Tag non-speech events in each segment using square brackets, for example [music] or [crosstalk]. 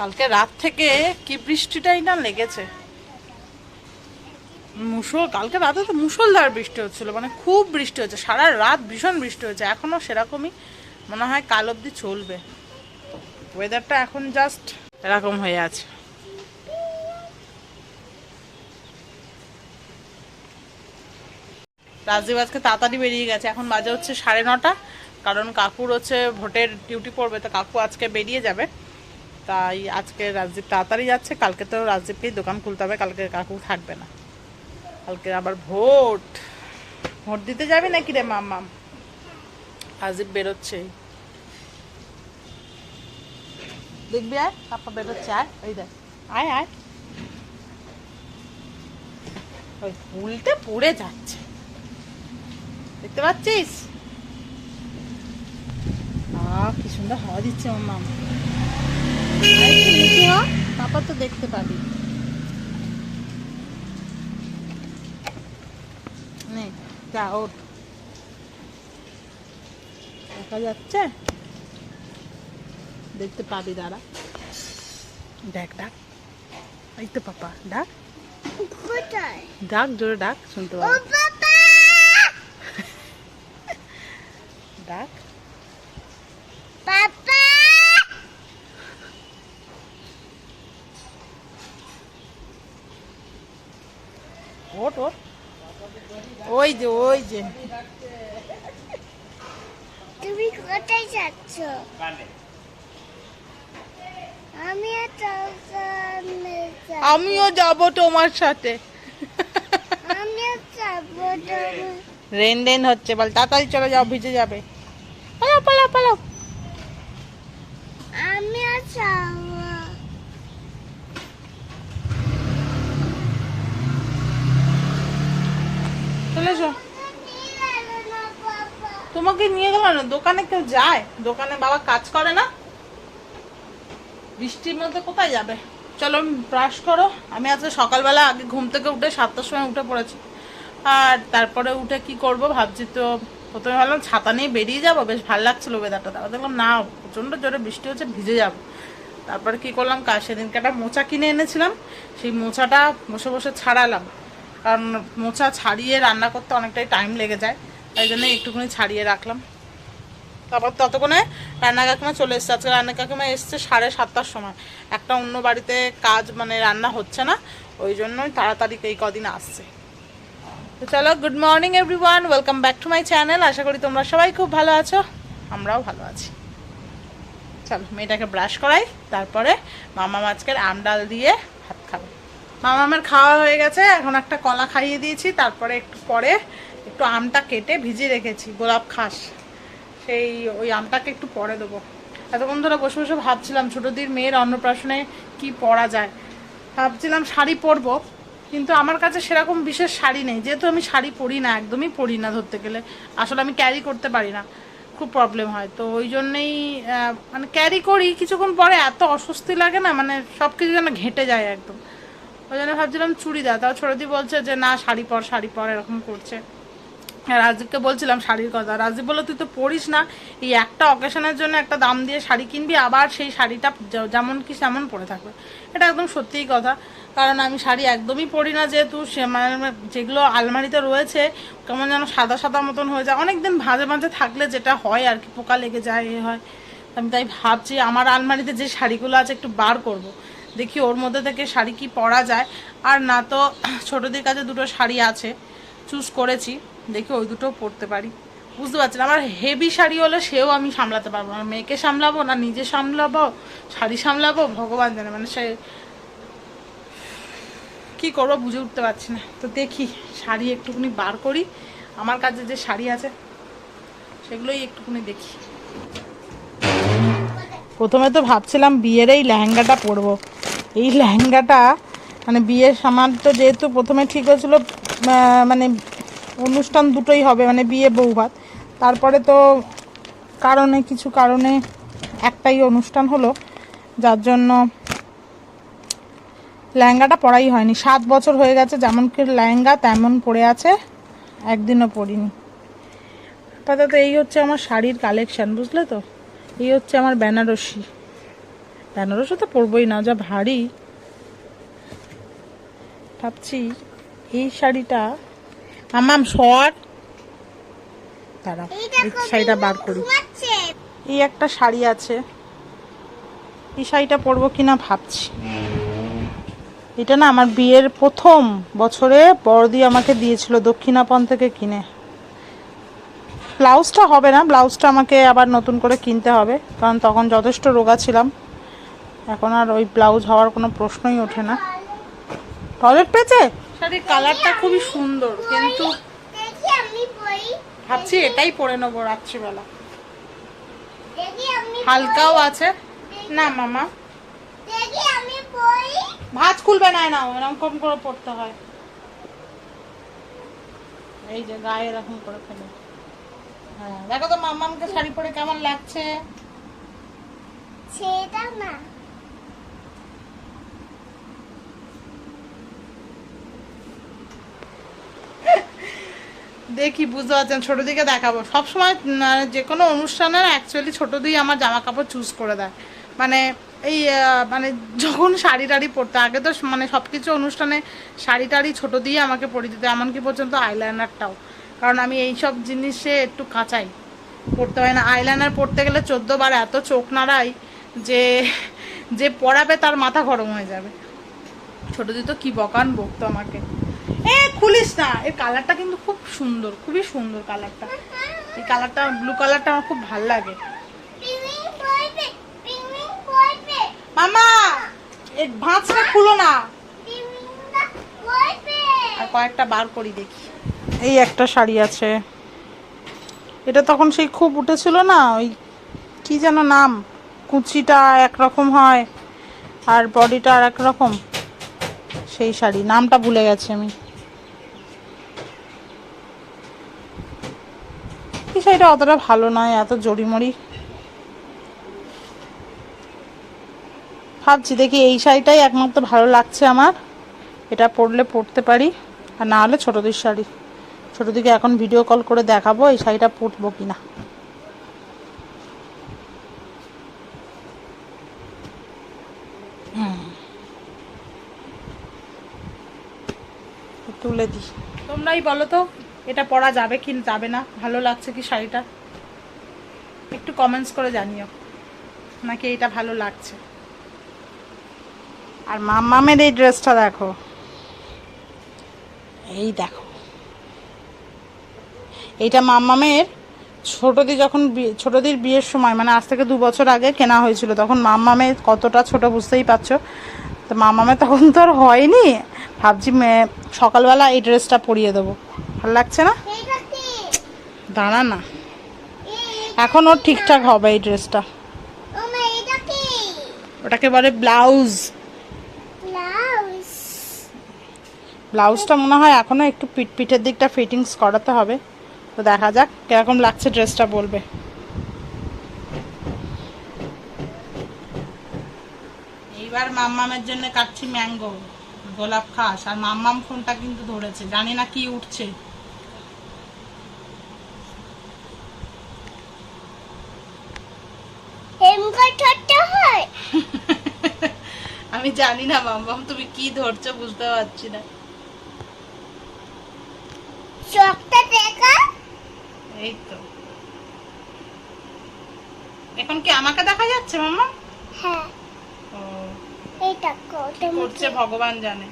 কালকে রাত থেকে কি বৃষ্টিটাই না লেগেছে? মুসল কালকে রাতে তো মুসলধার বৃষ্টি হচ্ছিল মানে খুব বৃষ্টি হচ্ছে, সারা রাত ভীষণ বৃষ্টি হচ্ছে, এখনও সেরকমই মনে হয় কাল অবধি চলবে। ওয়েদারটা এখন জাস্ট এরকম হয়ে আছে। রাজদীপ আজকে তাড়াতাড়ি বেরিয়ে গেছে, এখন বাজে হচ্ছে সাড়ে নটা, কারণ কাকুর হচ্ছে ভোটের ডিউটি পড়বে, তো কাকু আজকে বেরিয়ে যাবে। তাই আজকে রাজদীপ তাড়াতাড়ি যাচ্ছে, কালকে তো রাজদীপকেই দোকান খুলতে হবে, কালকে কাকু থাকবে না। কালকে আবার ভোট। ভোট দিতে যাবি নাকি রে মাম? মাম রাজদীপ বেরোচ্ছে। দেখবি আয়, পাপা বেরোচ্ছে, আয় ওই দেখ। আয় আয়। ওই উল্টে পড়ে যাচ্ছে। দেখতে পাচ্ছিস? আহ, কি সুন্দর হাওয়া দিচ্ছে আমার মাম। পাপা তো দেখতে পাবি নে যা ওঠ। দেখা যাচ্ছে? দেখতে পাবি দাঁড়া। ডাক ডাক এই তো পাপা ডাক ডাক জোরে ডাক শুনতে পাবি। ডাক পাপা ওঠ ওঠ ওই যে ওই যে। তুমি কোথায় যাচ্ছ? আমিও যাব। তোমার সাথে। আমিও যাব তুমি রেন রেন হচ্ছে বল তাড়াতাড়ি চলে যাও ভিজে যাবে। পালাও পালাও পালাও। আমিও যাব। চলে এসো তোমাকে নিয়ে গেল না, দোকানে কেউ যায়? দোকানে বাবা কাজ করে না? বৃষ্টির মধ্যে কোথায় যাবে? চলো, ব্রাশ করো। আমি আজকে সকালবেলা আগে ঘুম থেকে উঠে সাতটার সময় উঠে পড়েছি। আর তারপরে উঠে কি করব ভাবছি তো, প্রথমে ভাবলাম ছাতা নিয়ে বেরিয়ে যাব। বেশ ভালো লাগছিল ওয়েদারটা তারপর দেখলাম, না, প্রচণ্ড জোরে বৃষ্টি হচ্ছে, ভিজে যাব। তারপরে কি করলাম কার সেদিনকে একটা মোচা কিনে এনেছিলাম। সেই মোচাটা বসে বসে ছাড়ালাম। কারণ মোচা ছাড়িয়ে রান্না করতে অনেকটাই টাইম লেগে যায়, তাই জন্য একটুখানি ছাড়িয়ে রাখলাম। তারপর ততক্ষণে রান্না কাকিমা চলে এসছে। আজকে রান্না কাকিমা এসছে সাড়ে সাতটার সময়। একটা অন্য বাড়িতে কাজ মানে রান্না হচ্ছে না, ওই জন্যই তাড়াতাড়ি এই কদিন আসছে। তো চলো good morning everyone welcome back to my channel আশা করি তোমরা সবাই খুব ভালো আছো, আমরাও ভালো আছি। চলো, মেয়েটাকে ব্রাশ করাই, তারপরে মামা মাছকের আম ডাল দিয়ে ভাত আমার খাওয়া হয়ে গেছে, এখন একটা কলা খাইয়ে দিয়েছি, তারপরে একটু পরে একটু আমটা কেটে ভিজিয়ে রেখেছি, গোলাপ খাস। সেই ওই আমটাকে একটু পরে দেবো। এতক্ষণ ধরে বসে বসে ভাবছিলাম, ছোটোদির মেয়ের অন্নপ্রাশনে কি পরা যায়। ভাবছিলাম শাড়ি পরবো, কিন্তু আমার কাছে সেরকম বিশেষ শাড়ি নেই। যেহেতু আমি শাড়ি পরি না, একদমই পরি না ধরতে গেলে। আসলে আমি ক্যারি করতে পারি না, খুব প্রবলেম হয়। তো ওই জন্যেই মানে ক্যারি করি, কিছুক্ষণ পরে এত অস্বস্তি লাগে না মানে সব কিছু যেন ঘেঁটে যায় একদম। ওই জন্য ভাবছিলাম চুড়িদার তাও ছোটদি বলছে যে, না, শাড়ি পর শাড়ি পর, এরকম করছে। রাজদীপকে বলছিলাম, শাড়ির কথা। রাজদীপ বলল, তুই তো পরিস না। এই একটা অকেশনের জন্য একটা দাম দিয়ে শাড়ি কিনবি, আবার সেই শাড়িটা যেমন কি তেমন পরে থাকবে। এটা একদম সত্যিই কথা। কারণ আমি শাড়ি একদমই পরি না যেহেতু, সে মানে যেগুলো আলমারিতে রয়েছে, কেমন যেন সাদা সাদা মতন হয়ে যায়। অনেক দিন ভাজে ভাজে থাকলে যেটা হয় আর কি, পোকা লেগে যায়, এ হয়। আমি তাই ভাবছি, আমার আলমারিতে যে শাড়িগুলো আছে, একটু বার করব। দেখি ওর মধ্যে থেকে শাড়ি কি পরা যায়। আর না তো ছোটোদের কাছে দুটো শাড়ি আছে চুজ করেছি। দেখি ওই দুটো পরতে পারি। বুঝতে পারছি না আমার হেভি শাড়ি হলে সেও আমি সামলাতে পারব না। মেয়েকে সামলাবো না, নিজে সামলাবো, শাড়ি সামলাবো? ভগবান জানে মানে সে কি করব বুঝে উঠতে পারছি না। তো দেখি, শাড়ি একটুখানি বার করি। আমার কাছে যে শাড়ি আছে, সেগুলোই একটুখানি দেখি। প্রথমে তো ভাবছিলাম বিয়ের এই লেহেঙ্গাটা পরবো। এই লেহেঙ্গাটা মানে বিয়ের সামান তো যেহেতু প্রথমে ঠিক হয়েছিল মানে অনুষ্ঠান দুটোই হবে মানে বিয়ে বউ ভাত। তারপরে তো কারণে, কিছু কারণে একটাই অনুষ্ঠান হলো, যার জন্য লেহেঙ্গাটা পরাই হয়নি। সাত বছর হয়ে গেছে, যেমন কি লেহেঙ্গা তেমন পড়ে আছে, একদিনও পরিনি। আপাতত এই হচ্ছে আমার শাড়ির কালেকশান বুঝলে তো? এই হচ্ছে আমার বেনারসি। বেনারসে তো পরবই না যা ভারী। ভাবছি এই শাড়িটা আমাম শর্ট। এই এই শাড়িটা বার করি। এই একটা শাড়ি আছে। এই শাড়িটা পরবো কিনা ভাবছি। এটা না আমার বিয়ের প্রথম বছরে বড়দি আমাকে দিয়েছিল দক্ষিণাপন থেকে কিনে। ব্লাউজটা হবে না ব্লাউজটা আমাকে আবার নতুন করে কিনতে হবে কারণ তখন যথেষ্ট রোগা ছিলাম। এখন আর ওই ব্লাউজ হওয়ার কোনো প্রশ্নই ওঠে না। টয়লেট পেয়েছে? শাড়ির কালারটা খুবই সুন্দর কিন্তু দেখি আমি বই ভাবছি এটাই পরে নেব রাত্রিবেলা। দেখি আমি হালকাও আছে। না মামা। দেখি আমি বই ভাঁজ খুলবে না না এরকম কম করে পড়তে হয়। এই যে গায়ে এরকম করে ফেলে। হ্যাঁ দেখো তো মামামকে শাড়ি পরে কেমন লাগছে? সেটা না দেখি, বুঝতে পারছেন, ছোট দিকে দেখাবো। সবসময় যে কোনো অনুষ্ঠানে অ্যাকচুয়ালি ছোটো দিই আমার জামা কাপড় চুজ করে দেয়। মানে এই মানে যখন শাড়ি টাড়ি পরতে, আগে তো মানে সব কিছু অনুষ্ঠানে শাড়ি টাড়ি ছোটো দিয়ে আমাকে পরে দিতে এমনকি পর্যন্ত আইলাইনারটাও কারণ আমি এই সব জিনিসে একটু কাঁচাই। পড়তে হয় না। আইলাইনার পড়তে গেলে চোদ্দ বার এত চোখ নাড়াই যে যে পড়াবে তার মাথা গরম হয়ে যাবে। ছোটো দিদি তো কী বকান বকতো আমাকে। খুলিস না। এর কালারটা কিন্তু খুব সুন্দর, খুবই সুন্দর কালারটা এই কালারটা ব্লু কালারটা আমার খুব ভালো লাগে। মামা এর ভাঁজটা খুলো না। আর কয়েকটা বার করি দেখি। এই একটা শাড়ি আছে। এটা তখন সেই খুব উঠেছিল না, ওই কি যেন নাম? কুচিটা একরকম হয় আর বডিটা আর একরকম সেই শাড়ি, নামটা ভুলে গেছি আমি। শাড়িটা অতটা ভালো নয়, এত জড়িমড়ি। ভাবছি দেখি এই শাড়িটাই একমাত্র ভালো লাগছে আমার। এটা পরলে পরতে পারি, আর না হলে ছোটদের শাড়ি। ছোটদিকে এখন ভিডিও কল করে দেখাবো এই শাড়িটা পরবো কিনা। হুম। তুলে দিই। তোমরাই বলো তো। এটা পরা যাবে কি যাবে না? ভালো লাগছে কি শাড়িটা? একটু কমেন্টস করে জানিও, নাকি এটা ভালো লাগছে। আর মাম্মামের এই ড্রেসটা দেখো। এই দেখো। এইটা মাম্মামের ছোটদি যখন ছোটদির বিয়ের সময় মানে আজ থেকে দু বছর আগে কেনা হয়েছিল, তখন মাম্মামে কতটা ছোট বুঝতেই পারছ? তো মাম্মামে তখন তো আর হয়নি। ভাবছি সকালবেলা এই ড্রেসটা পরিয়ে দেবো। ভালো লাগছে না? দাঁড়া না। এখন ওর ঠিকঠাক হবে এই ড্রেসটা। ওটাকে বলে ব্লাউজ। ব্লাউজ। ব্লাউজটা মনে হয় এখনও একটু পিট পিঠের দিকটা ফিটিংস করাতে হবে। তো দেখা যাক কীরকম লাগছে ড্রেসটা বলবে। এইবার মাম্মামের জন্য কাটছি ম্যাঙ্গো গোলাপ খাস। আর মাম্মাম ফোনটা কিন্তু ধরেছে। জানি না কি উঠছে। আমি জানি না মাম্মাম তুমি কি ধরছো বুঝতে পারছি না। দেখা? এই তো। এখন কি আমাকে দেখা যাচ্ছে মাম্মা হ্যাঁ। ও করছে ভগবান জানে।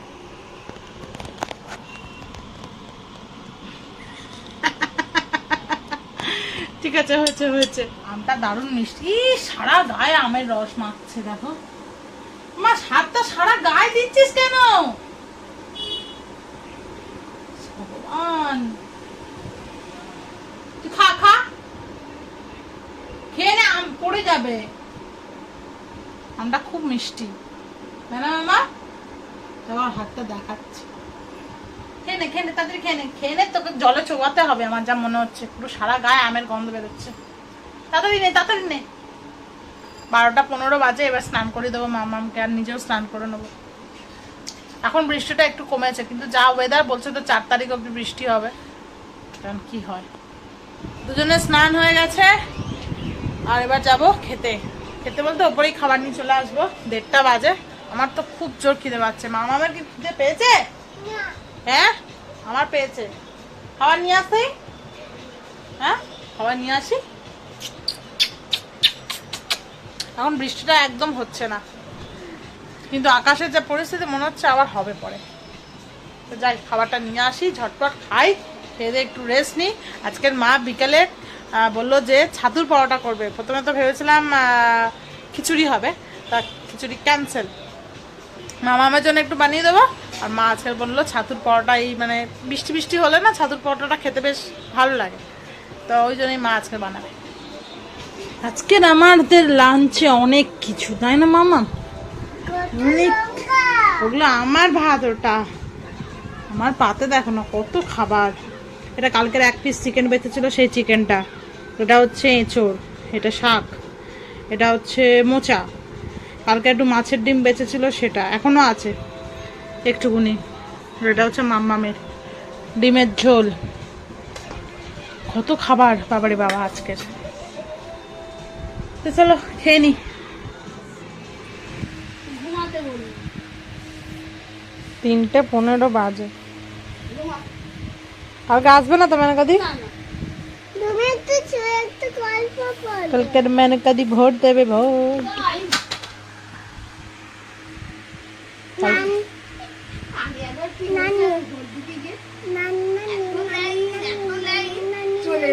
ঠিক আছে হয়েছে হয়েছে। আমটা দারুণ মিষ্টি। সারা গায়ে আমের রস মাখছে দেখো। মা হাতটা সারা গায়ে দিচ্ছিস কেন? ভগবান। তুই খা খা। খেয়ে নে, আম পড়ে যাবে। আমটা খুব মিষ্টি। না মামা? তোমার হাতটা দেখাচ্ছে। খেয়ে নে খেয়ে নে, তাড়াতাড়ি খেয়ে নে। খেয়ে নে, তোকে জলে চোবাতে হবে আমার যা মনে হচ্ছে। পুরো সারা গায়ে আমের গন্ধ বেরোচ্ছে। তাড়াতাড়ি নে তাড়াতাড়ি নে। বারোটা পনেরো বাজে এবার স্নান করে দেবো মামামকে আর নিজেও স্নান করে নেব। এখন বৃষ্টিটা একটু কমেছে কিন্তু যা ওয়েদার বলছে তো চার তারিখ অব্দি বৃষ্টি হবে। কারণ কি হয়? দুজনে স্নান হয়ে গেছে আর এবার যাব খেতে। খেতে বলতে ওপরেই খাবার নিয়ে চলে আসব দেড়টা বাজে। আমার তো খুব জোর খিদে পাচ্ছে। মামা আমার কি খিদে পেয়েছে? হ্যাঁ? আমার পেয়েছে। খাবার নিয়ে আসতে হ্যাঁ? খাবার নিয়ে আসি? এখন বৃষ্টিটা একদম হচ্ছে না। কিন্তু আকাশের যে পরিস্থিতি, মনে হচ্ছে আবার হবে পরে। তো যাই, খাবারটা নিয়ে আসি, ঝটপট খাই, খেয়ে একটু রেস্ট নিই। আজকের মা বিকেলে বলল যে ছাতুর পরোটা করবে। প্রথমে তো ভেবেছিলাম খিচুড়ি হবে, তা খিচুড়ি ক্যান্সেল মামা আমার জন্য একটু বানিয়ে দেবো। আর মা আজকে বলল, ছাতুর পরোটা এই মানে বৃষ্টি বৃষ্টি হলে না ছাতুর পরোটাটা খেতে বেশ ভালো লাগে। তো ওই জন্যই মা আজকে বানাবে। আজকের আমাদের লাঞ্চে অনেক কিছু, তাই না, মামা? অনেক। ওগুলো আমার ভাত ওটা। আমার পাতে দেখো না কত খাবার। এটা কালকের এক পিস চিকেন বেঁচেছিল, সেই চিকেনটা এটা হচ্ছে এঁচড়, এটা শাক। এটা হচ্ছে মোচা। কালকে একটু মাছের ডিম বেঁচেছিল, সেটা এখনও আছে। একটুকুনি। এটা হচ্ছে মাম্মামের ডিমের ঝোল। কত খাবার, বাবারে বাবা, আজকের। তো চলো খেয়ে নি। তিনটে পনেরো বাজে। কালকে আসবে না তো মেনকাদি? তুমি একটু ছোট একটু গল্প বলো। কালকে মেনকাদি ভোট দেবে ভোট। নানি নানি চলে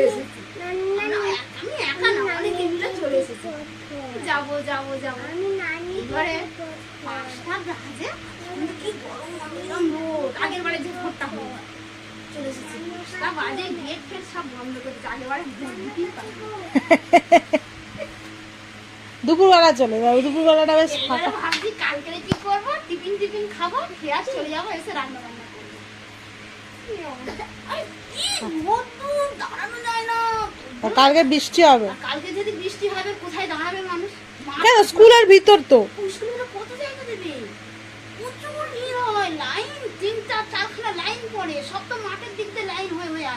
যাব যাব যাব। এবারে পাঁচটা বাজে। কি গরম গরম রোদ আগের বারে যে ভোটটা হলো। চলে এসেছি। পাঁচটা বাজে গেট ফেট সব বন্ধ করেছে আগের বারে ভোট দিতেই পারিনি। দুপুরবেলা চলে যাবে দুপুরবেলাটা বেশ ফাঁকা। ভাবছি কালকে কি করব? টিফিন টিফিন খাব খেয়ে আর চলে যাব এসে রান্না বান্না করব তা কালকে বৃষ্টি হবে। কালকে যদি বৃষ্টি হবে কোথায় দাঁড়াবে মানুষ কেন? স্কুলের ভিতর তো। হয় হয়ে হয়ে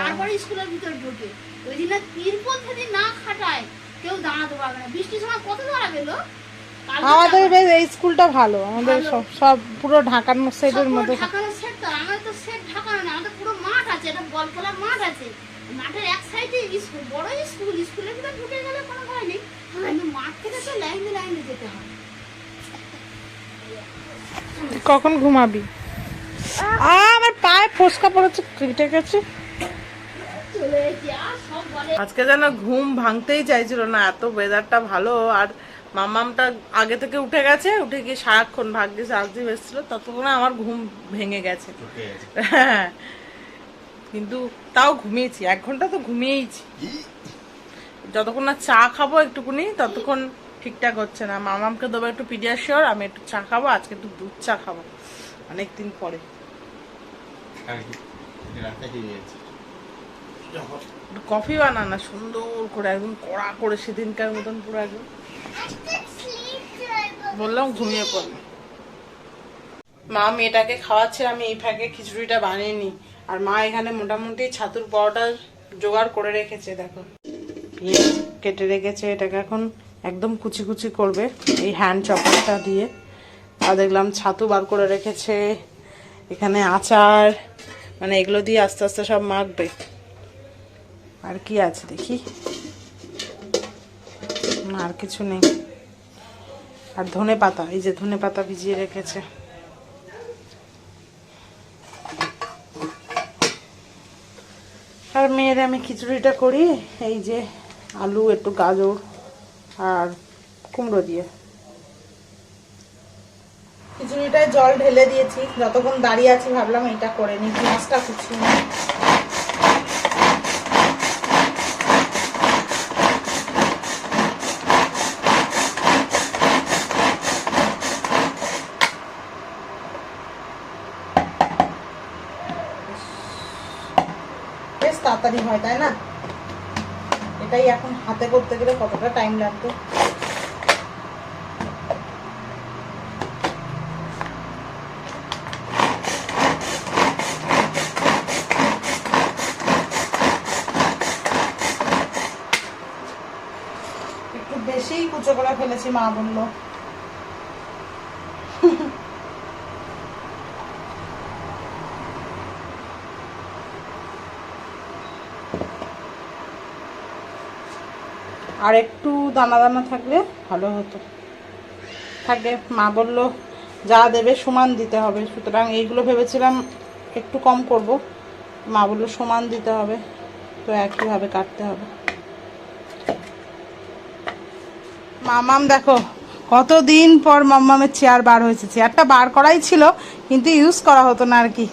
তারপরে স্কুলের ভিতরে ঢোকে। ওই দিন তিরপল যদি না খাটায় কেউ দাঁড়াতে পারবে না। বৃষ্টির সময় কত দাঁড়াবে লোক? আমাদের বেশ এই স্কুলটা ভালো। আমাদের সব সব পুরো ঢাকানো পুরো মধ্যে। ঢাকানো সেট তো আমাদের তো সেট ঢাকানো না আমাদের পুরো মাঠ আছে এটা বল খেলার মাঠ আছে। মাঠের এক সাইডে স্কুল বড় স্কুল স্কুলের ভিতরে ঢুকে গেলে কোনো ভয় নেই। কখন ঘুমাবি? আমার পায়ে ফসকা পড়েছে কেটে গেছে। আজকে যেন ঘুম ভাঙতেই চাইছিল না এত ওয়েদারটা ভালো আর মামামটা আগে থেকে উঠে গেছে উঠে গিয়ে সারাক্ষণ ভাগ্যে রাজদীপ এসেছিল ততক্ষণে আমার ঘুম ভেঙে গেছে। হ্যাঁ। কিন্তু তাও ঘুমিয়েছি এক ঘণ্টা তো ঘুমিয়েইছি। যতক্ষণ না চা খাব একটুকুনি, ততক্ষণ ঠিকঠাক হচ্ছে না। মামামকে দেবো একটু পিডিয়াশিওর আমি একটু চা খাব, আজকে একটু দুধ চা খাব, অনেকদিন পরে। কফি বানানা সুন্দর করে একদম কড়া করে সেদিনকার মতন পুরো একদম। বললাম ঘুমিয়ে পড়লাম মা মেয়েটাকে খাওয়াচ্ছে, আমি এই ফাঁকে খিচুড়িটা বানিয়ে নিই। আর মা এখানে মোটামুটি ছাতুর পরোটা জোগাড় করে রেখেছে, দেখো। পেঁয়াজ কেটে রেখেছে, এটাকে এখন একদম কুচি কুচি করবে এই হ্যান্ড চপারটা দিয়ে। আর দেখলাম ছাতু বার করে রেখেছে, এখানে আচার মানে এগুলো দিয়ে আস্তে আস্তে সব মাখবে। আর কি আছে দেখি? আর কিছু নেই। আর ধনে পাতা, এই যে ধনে পাতা ভিজিয়ে রেখেছে। আর মেয়েরা আমি খিচুড়িটা করি, এই যে আলু, একটু গাজর আর কুমড়ো দিয়ে। খিচুড়িটায় জল ঢেলে দিয়েছি। যতক্ষণ দাঁড়িয়ে আছি, ভাবলাম এটা করে নিই। মাছটা কুচি বেশ তাড়াতাড়ি হয়, তাই না? এটাই এখন হাতে করতে গেলে কতটা টাইম লাগতো একটু বেশিই ফেলেছি মা বলল। আর একটু দানা দানা থাকলে ভালো হতো। থাকে, মা বলল, যা দেবে সমান দিতে হবে। সুতরাং এইগুলো ভেবেছিলাম একটু কম করব। মা বলল, সমান দিতে হবে, তো একইভাবে কাটতে হবে। মামাম, দেখো, কতদিন পর মাম্মামের চেয়ার বার হয়েছে। চেয়ারটা বার করাই ছিল, কিন্তু ইউজ করা হতো না আর কি।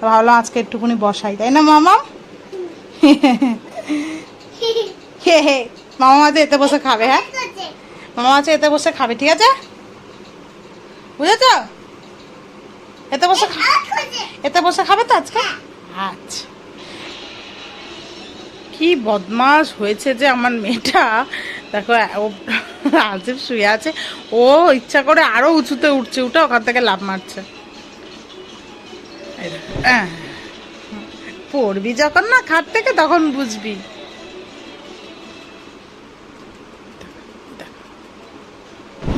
ভাবলাম আজকে একটুখানি বসাই, তাই না, মামাম? [laughs] হে হে। মামা মাঝে এতে বসে খাবে হ্যাঁ? মামা মাঝে এতে বসে খাবে ঠিক আছে? বুঝেছ? এতে বসে এতে বসে খাবে তো আজকে? আচ্ছা। কি বদমাস হয়েছে যে আমার মেয়েটা। দেখো ও আজব শুয়ে আছে। ও ইচ্ছা করে আরও উঁচুতে উঠছে উঠে ওখান থেকে লাভ মারছে। পড়বি যখন না খাট থেকে তখন বুঝবি।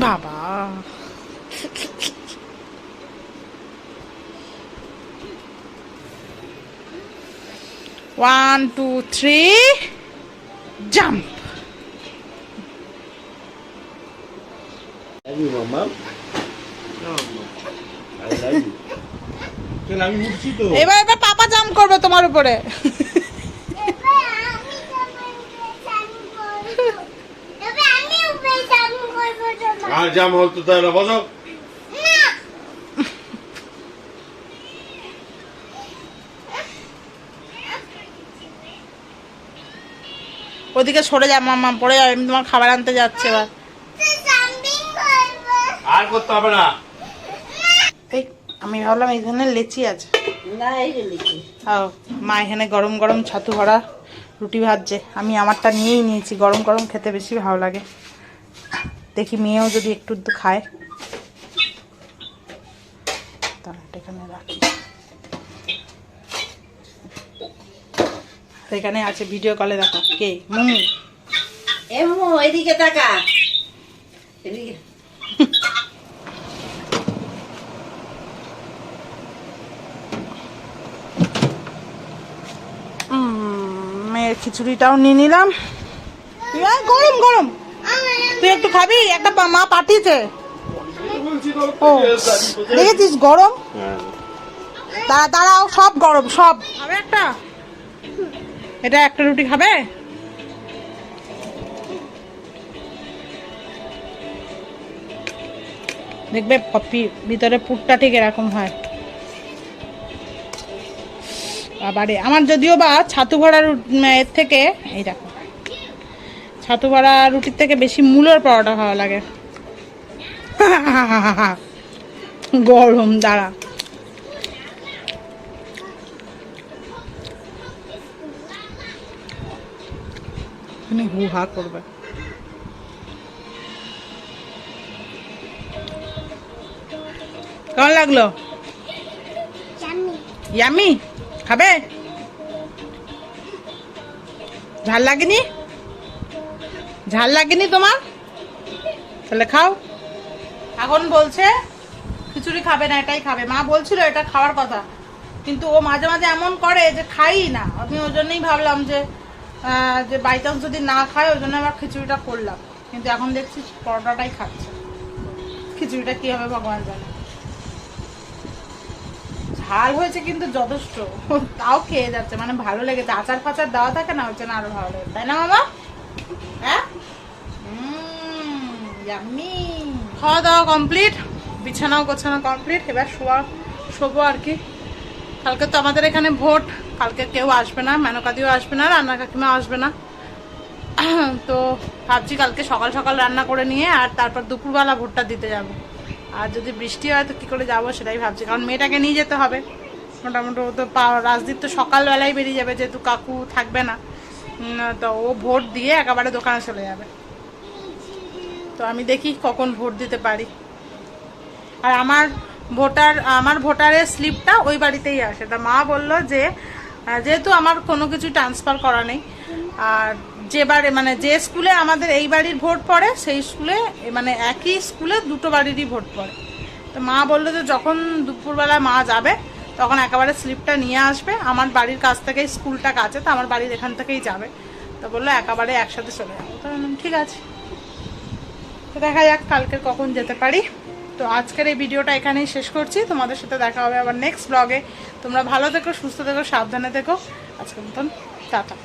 বাবা one two three jump Love you, Mama. No, I love you. [laughs] চল আমি উঠছি তো। এবার এবার পাপা জাম্প করবে তোমার উপরে [laughs] এবার আমি তোমার স্নান করব। এবার আমি উপরে স্নান করব তোমার। আর জাম হল তো তাহলে না। ওদিকে সরে যা মামা পড়ে যাবে আমি তোমার খাবার আনতে যাচ্ছে এবার। আর করতে হবে না। এই আমি ভাবলাম এখানে লেচি আছে। ও মা এখানে গরম গরম ছাতু ভরা রুটি ভাজছে। আমি আমারটা নিয়েই নিয়েছি গরম গরম খেতে বেশি ভালো লাগে। দেখি মেয়েও যদি একটু খায়। এখানে রাখি। এখানে আছে ভিডিও কলে দেখো। কে? মুমু এদিকে তাকা। এদিকে। মেয়ের খিচুড়িটাও নিয়ে নিলাম। গরম গরম। তুই একটু খাবি? একটা মা পাঠিয়েছে। ও, দেখেছিস গরম? দাঁড়া, দাঁড়াও, সব গরম, সব। একটা? এটা একটা রুটি খাবে? দেখবে পপি, ভিতরে পুরটা ঠিক এরকম হয়। বাবারে, আমার যদিও বা ছাতু ভরা এর থেকে এই ছাতু ভরা রুটির থেকে বেশি মূলোর পরোটা ভালো লাগে। [laughs] গরম দাঁড়া। এখানে হু হা করবে। কেমন লাগল? ইয়ামি খাবে? ঝাল লাগেনি? ঝাল লাগেনি তোমার? তাহলে খাও। এখন বলছে, খিচুড়ি খাবে না এটাই খাবে। মা বলছিল এটা খাওয়ার কথা। কিন্তু ও মাঝে মাঝে এমন করে যে খাই না। আমি ওই জন্যই ভাবলাম যে যে বাই চান্স যদি না খায়, ওই জন্য আবার খিচুড়িটা করলাম। কিন্তু এখন দেখছি পরোটাটাই খাচ্ছে। খিচুড়িটা কি হবে ভগবান জানে। ঝাল হয়েছে কিন্তু যথেষ্ট। তাও খেয়ে যাচ্ছে। মানে ভালো লেগেছে। আচার ফাচার দেওয়া থাকে না, ওই জন্য আরও ভালো লাগে তাই না মামা? হ্যাঁ? ইয়াম্মি খাওয়া দাওয়া কমপ্লিট বিছানাও গোছানো কমপ্লিট এবার শোয়া, শোবো আর কি। কালকে তো আমাদের এখানে ভোট, কালকে কেউ আসবে না, মেনকাদিও আসবে না, রান্না কাকিমা আসবে না। [clears throat] তো ভাবছি কালকে সকাল সকাল রান্না করে নিয়ে আর তারপর দুপুরবেলা ভোটটা দিতে যাব। আর যদি বৃষ্টি হয় তো কী করে যাব সেটাই ভাবছি, কারণ মেয়েটাকে নিয়ে যেতে হবে। মোটামুটি ও তো রাজদীপ তো সকালবেলায় বেরিয়ে যাবে, যেহেতু কাকু থাকবে না। তো ও ভোট দিয়ে একেবারে দোকানে চলে যাবে। তো আমি দেখি কখন ভোট দিতে পারি। আর আমার ভোটার, আমার ভোটারের স্লিপটা ওই বাড়িতেই আসে। তা মা বলল যে যেহেতু আমার কোনো কিছু ট্রান্সফার করা নেই, আর যে বাড়ি মানে যে স্কুলে আমাদের এই বাড়ির ভোট পড়ে, সেই স্কুলে মানে একই স্কুলে দুটো বাড়িরই ভোট পড়ে। তো মা বলল যে, যখন দুপুরবেলা মা যাবে, তখন একেবারে স্লিপটা নিয়ে আসবে। আমার বাড়ির কাছ থেকেই, স্কুলটা কাছে, তো আমার বাড়ির এখান থেকেই যাবে। তো বলল একেবারে একসাথে চলে যাব। তো ঠিক আছে। দেখা যাক কালকে কখন যেতে পারি। তো আজকের এই ভিডিওটা এখানেই শেষ করছি। তোমাদের সাথে দেখা হবে আবার নেক্সট ব্লগে তোমরা ভালো থেকো, সুস্থ থেকো, সাবধানে থেকো। আজকের মতন, টাটা।